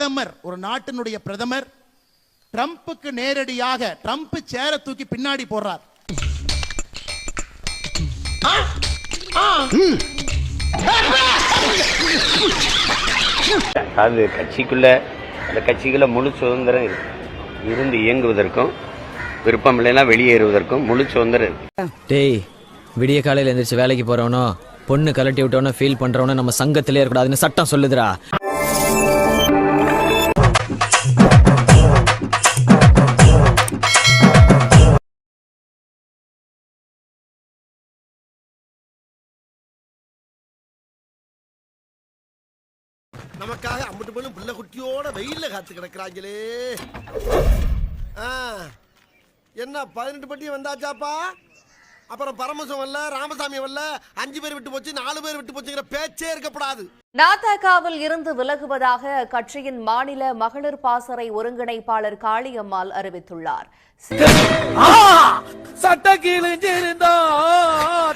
பிரதமர் ஒரு நாட்டினுடைய பிரதமர் ட்ரம்ப்புக்கு நேரடியாக ட்ரம்ப் சேர தூக்கி பின்னாடி போடுறார். அது கட்சிக்குள்ள அந்த கட்சிக்குள்ள முழு சுதந்திரம் இருக்கு. இருந்து இயங்குவதற்கும் விருப்பம் இல்லைன்னா வெளியேறுவதற்கும் முழு சுதந்திரம் இருக்கு. டேய் விடிய காலையில எந்திரிச்சு வேலைக்கு போறவனோ பொண்ணு கலட்டி விட்டவனோ ஃபீல் பண்றவனோ நம்ம சங்கத்திலே இருக்கக்கூடாதுன்னு சட்டம் சொல்லுதுடா. நமக்காக அம்பட்டு போலும் பிள்ளை குட்டியோட வெயில்ல காத்து கிடக்குறாங்களே. ஆ, என்ன பதினெட்டு பட்டி வந்தாச்சாப்பா? அப்புறம் பரமசம் வரல ராமசாமி வரல அஞ்சு பேர் விட்டு போச்சு நாலு பேர் விட்டு போச்சுங்கிற பேச்சே இருக்கப்படாது. நாதகாவில் இருந்து விலகுவதாக கட்சியின் மாநில மகளிர் பாசறை ஒருங்கிணைப்பாளர் காளியம்மாள் அறிவித்துள்ளார். சட்ட கிழிஞ்சிருந்தா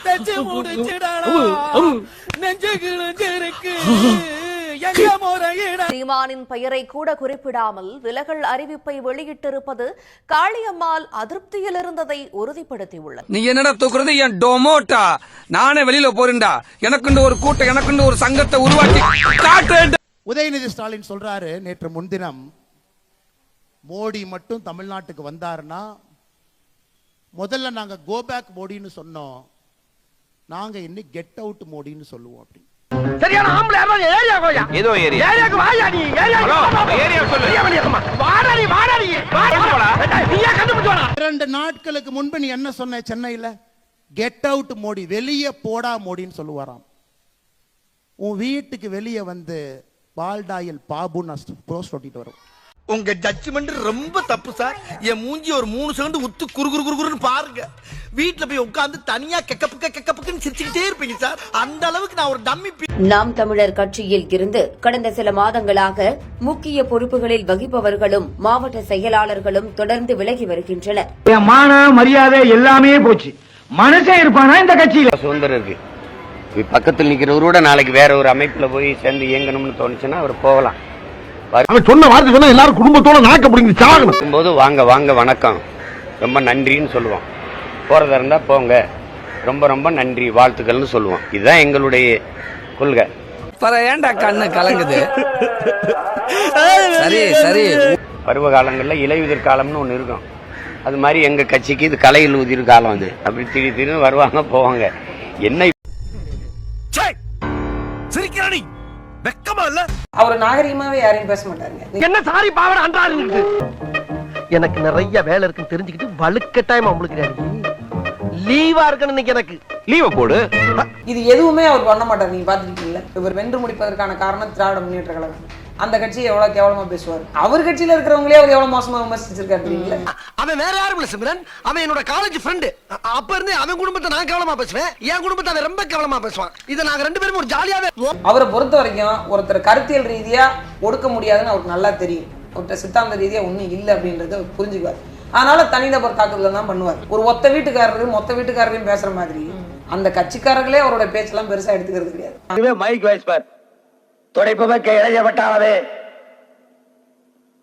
தச்சு முடிச்சிடலாம். நெஞ்சு கிழிஞ்சிருக்கு. சீமானின் பெயரை கூட குறிப்பிடாமல் விலகல் அறிவிப்பை வெளியிட்டிருப்பது காளியம்மாள் அதிருப்தியில் இருந்ததை உறுதிப்படுத்தியுள்ளது. நீ என்னடா தூக்குறது? என் டொமோட்டா. நானே வெளியில போறேன்டா. எனக்குண்டு ஒரு கூட்டம் எனக்குண்டு ஒரு சங்கத்தை உருவாக்கி உதயநிதி ஸ்டாலின் சொல்றாரு நேற்று முன்தினம் மோடி மட்டும் தமிழ்நாட்டுக்கு வந்தாருன்னா முதல்ல நாங்க கோ பேக் மோடின்னு சொன்னோம். நாங்க இன்னைக்கு கெட் அவுட் மோடின்னு சொல்லுவோம் அப்படி சரியான ஆம்பளை யாராவது ஏரியா கோயா ஏதோ ஏரியா. ஏரியாக்கு வாயா நீ? ஏரியா ஏரியா சொல்லு. வாடா நீ வாடா நீ. வாடா. நீயா கண்டுபிடிச்சு வாடா. இரண்டு நாட்களுக்கு முன்பு நீ என்ன சொன்ன சென்னையில? Get out Modi. வெளியே போடா மோடின்னு சொல்லுவாராம். உன் வீட்டுக்கு வெளியே வந்து பால்டாயில் பாபு நான் போஸ்ட் ஒட்டிட்டு வரும். உங்க ஜட்ஜ்மெண்ட் ரொம்ப தப்பு சார் என் மூஞ்சி ஒரு மூணு செகண்ட் உத்து குறு குறு குறு குறுன்னு பாருங்க. வீட்டுல போய் உட்கார்ந்து தனியா கெக்கப்புக்க கெக்கப்புக்குன்னு சிரிச்சுக்கிட்டே இருப்பீங்க சார் அந்த அளவுக்கு நான் ஒரு டம்மி நாம் தமிழர் கட்சியில் இருந்து கடந்த சில மாதங்களாக முக்கிய பொறுப்புகளில் வகிப்பவர்களும் மாவட்ட செயலாளர்களும் தொடர்ந்து விலகி வருகின்றனர். என் மான மரியாதை எல்லாமே போச்சு. மனுஷன் இருப்பானா இந்த கட்சியில? சுதந்திரம் இருக்கு. பக்கத்தில் நிக்கிறவரோட நாளைக்கு வேற ஒரு அமைப்புல போய் சேர்ந்து இயங்கணும்னு தோணுச்சுன்னா அவர் போகலாம். அவன் சொன்ன வார்த்தை சொன்னா எல்லாரும் குடும்பத்தோட நாக்க பிடிங்க சாகணும். போது வாங்க வாங்க வணக்கம். ரொம்ப நன்றின்னு சொல்லுவோம். போறதா இருந்தா போங்க. ரொம்ப ரொம்ப நன்றி வாழ்த்துக்கள்னு சொல்லுவோம். இதுதான் எங்களுடைய கொள்கை. ஏன்டா கண்ணு கலங்குது? சரி சரி. பருவ காலங்களில் இலையுதிர் காலம்னு ஒன்று இருக்கும். அது மாதிரி எங்க கட்சிக்கு இது கலையில் உதிர் காலம் அது. அப்படி திடீர் திடீர்னு வருவாங்க போவாங்க. என்ன சிரிக்கிறானி வெக்கமா இல்ல? அவர் நாகரிகமாவே யாரையும் பேச மாட்டாருங்க என்ன சாரி பாவன அன்றாரு எனக்கு நிறைய வேலை இருக்குன்னு தெரிஞ்சுக்கிட்டு வலுக்கட்டாயமா உங்களுக்கு லீவா இருக்கணும் இன்னைக்கு எனக்கு. லீவ போடு. இது எதுவுமே அவர் பண்ண மாட்டார். நீங்க பாத்துருக்கீங்கல்ல இவர் வென்று முடிப்பதற்கான காரணம் திராவிட முன்னேற்ற கழகம். அந்த கட்சியை எவ்வளவு கேவலமா பேசுவார்? அவர் கட்சியில இருக்கிறவங்களே அவர் எவ்வளவு மோசமா விமர்சிச்சிருக்காரு தெரியுங்களா? அவன் வேற யாரும் இல்ல சிம்ரன். அவன் என்னோட காலேஜ் ஃப்ரெண்டு அப்ப இருந்து அவன் குடும்பத்தை நான் கவனமா பேசுவேன். என் குடும்பத்தை அவன் ரொம்ப கவனமா பேசுவான். இதை நாங்க ரெண்டு பேரும் ஒரு ஜாலியாவே அவரை பொறுத்த வரைக்கும் ஒருத்தர் கருத்தியல் ரீதியா ஒடுக்க முடியாதுன்னு அவருக்கு நல்லா தெரியும். ஒருத்தர் சித்தாந்த ரீதியா ஒண்ணும் இல்லை அப்படின்றத புரிஞ்சுக்குவார். அதனால தனிநபர் தாக்குதல் தான் பண்ணுவார். ஒரு ஒத்த வீட்டுக்காரரு மொத்த வீட்டுக்காரரையும் பேசுற மாதிரி அந்த கட்சிக்காரர்களே அவரோட பேச்செல்லாம் பெருசா எடுத்துக்கிறது கிடையாது. மைக் வாய்ஸ் பார். துடைப்பவக்க இளையப்பட்டாளவே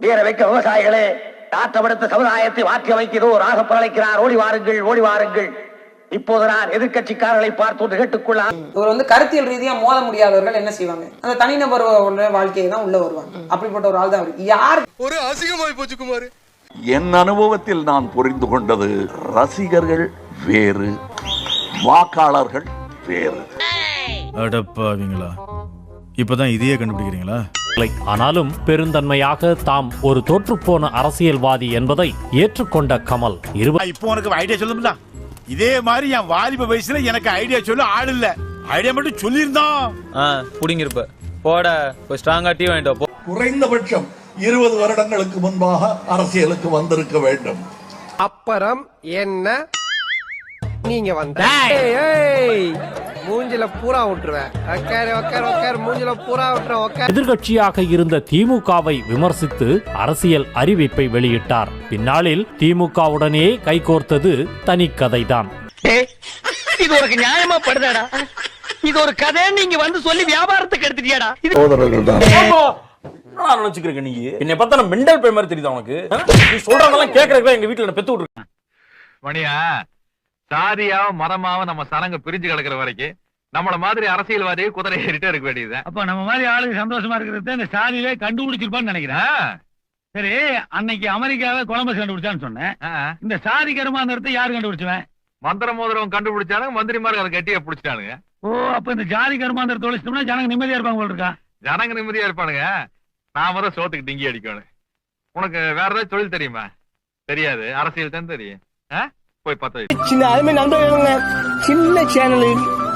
வீர வைக்க விவசாயிகளே நாட்டப்படுத்த சமுதாயத்தை மாற்றி அமைக்கிறோ ராக பழைக்கிறார் ஓடி வாருங்கள் ஓடி வாருங்கள். இப்போது நான் எதிர்க்கட்சிக்காரர்களை பார்த்து கேட்டுக்கொள்ள இவர் வந்து கருத்தியல் ரீதியா மோத முடியாதவர்கள் என்ன செய்வாங்க? அந்த தனிநபர் வாழ்க்கையை தான் உள்ள வருவாங்க. அப்படிப்பட்ட ஒரு ஆள் தான் அவர். யார் ஒரு அசிங்கமாய் போச்சு குமார். என் அனுபவத்தில் நான் புரிந்து கொண்டது ரசிகர்கள் வேறு வாக்காளர்கள் வேறு. அடப்பாவீங்களா. இப்பதான் இதையே கண்டுபிடிக்கிறீங்களா? ஆனாலும் பெருந்தன்மையாக தாம் ஒரு தோற்றுப்போன அரசியல்வாதி என்பதை ஏற்றுக்கொண்ட கமல் இருபது இப்போ உனக்கு ஐடியா சொல்லுங்களா இதே மாதிரி என் வாலிப வயசுல எனக்கு ஐடியா சொல்ல ஆள் இல்ல. ஐடியா மட்டும் சொல்லியிருந்தான் புடிங்கிருப்ப. போட போய் ஸ்ட்ராங்கா டீ வாங்கிட்டு வா, போ. குறைந்தபட்சம் இருபது வருடங்களுக்கு முன்பாக அரசியலுக்கு வந்திருக்க வேண்டும். அப்புறம் என்ன? நீங்க வந்த மூஞ்சில பூரா விட்டுருவேன் உக்காரு உக்காரு உக்காரு மூஞ்சில பூரா விட்டுருவேன் உக்காரு. எதிர்கட்சியாக இருந்த திமுகவை விமர்சித்து அரசியல் அறிவிப்பை வெளியிட்டார். பின்னாளில் திமுகவுடனே கைகோர்த்தது தனி கதைதான். இது உனக்கு நியாயமா படுதாடா? இது ஒரு கதை நீங்க வந்து சொல்லி வியாபாரத்துக்கு எடுத்துட்டியாடா? சகோதரர்கள் தான். நான் நினைச்சுக்கிறேன் நீ? என்னை பார்த்தா நான் மெண்டல் பே மாதிரி தெரியுதா உனக்கு? நீ சொல்றதெல்லாம் கேட்கறதுக்கு எங்க வீட்டுல பெத்து விட்டுருக்கேன் மணியா சாதியாவும் மதமாவும் நம்ம சரங்க பிரிஞ்சு கிடக்குற வரைக்கும் நம்மள மாதிரி அரசியல்வாதியை குதிரை ஏறிட்டே இருக்க வேண்டியது அப்ப நம்ம மாதிரி ஆளுங்க சந்தோஷமா இருக்கிறது இந்த சாதியிலே கண்டுபிடிச்சிருப்பான்னு நினைக்கிறேன். சரி அன்னைக்கு அமெரிக்காவை கொலம்பஸ் கண்டுபிடிச்சான்னு சொன்னேன். இந்த சாதி கருமாந்திரத்தை யாரு கண்டுபிடிச்சுவேன்? மந்திர மோதிரம் கண்டுபிடிச்சானுங்க மந்திரிமார்கள் அதை கட்டியா பிடிச்சிட்டானுங்க. ஓ அப்ப இந்த ஜாதி கருமாந்திரத்தை ஒழிச்சிட்டோம்னா ஜனங்க நிம்மதியா இருப்பாங்க போல இருக்கா? ஜனங்க நிம்மதியா இருப்பானுங்க. நாம தான் சோத்துக்கு டிங்கி அடிக்கணும். உனக்கு வேற ஏதாவது தொழில் தெரியுமா? தெரியாது. அரசியல் தான் தெரியும். ஆ? போய் பார்த்தா சின்ன அதுமே நண்பர்களுங்க சின்ன சேனல்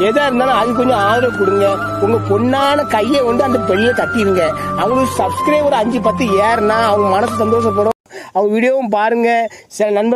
எதா இருந்தாலும் அது கொஞ்சம் ஆதரவு கொடுங்க. உங்க பொண்ணான கையை வந்து அந்த பெரிய தட்டிடுங்க. அவங்களுக்கு சப்ஸ்கிரைபர் அஞ்சு பத்து ஏறுனா அவங்க மனசு சந்தோஷப்படும். அவங்க வீடியோவும் பாருங்க. சில நண்பர்